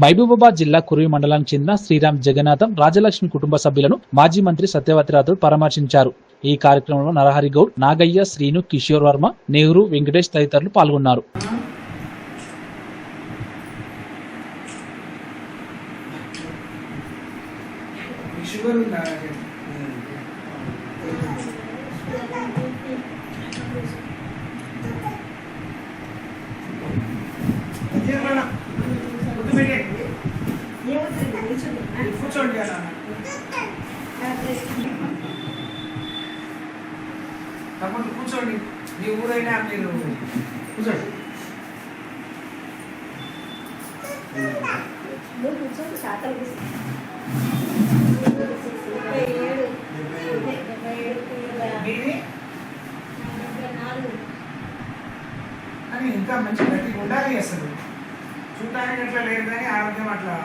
మహబూబాబాద్ జిల్లా కురువి మండలానికి చెందిన శ్రీరామ్ జగన్నాథం రాజలక్ష్మి కుటుంబ సభ్యులను మాజీ మంత్రి సత్యవతి రాథోడ్ పరామర్శించారు. ఈ కార్యక్రమంలో నరహరి గౌడ్ నాగయ్య శ్రీను కిషోర్ వర్మ నెహ్రూ వెంకటేష్ తదితరులు పాల్గొన్నారు. Yeah, కూర్చోండి. అలా కూర్చోండి మీ ఊరైనా మీరు కూర్చోండి మీది అని ఇంకా మంచి గట్టి ఉండాలి అసలు చూడటానికి అట్లా లేదు కానీ ఆరోగ్యం అట్లా.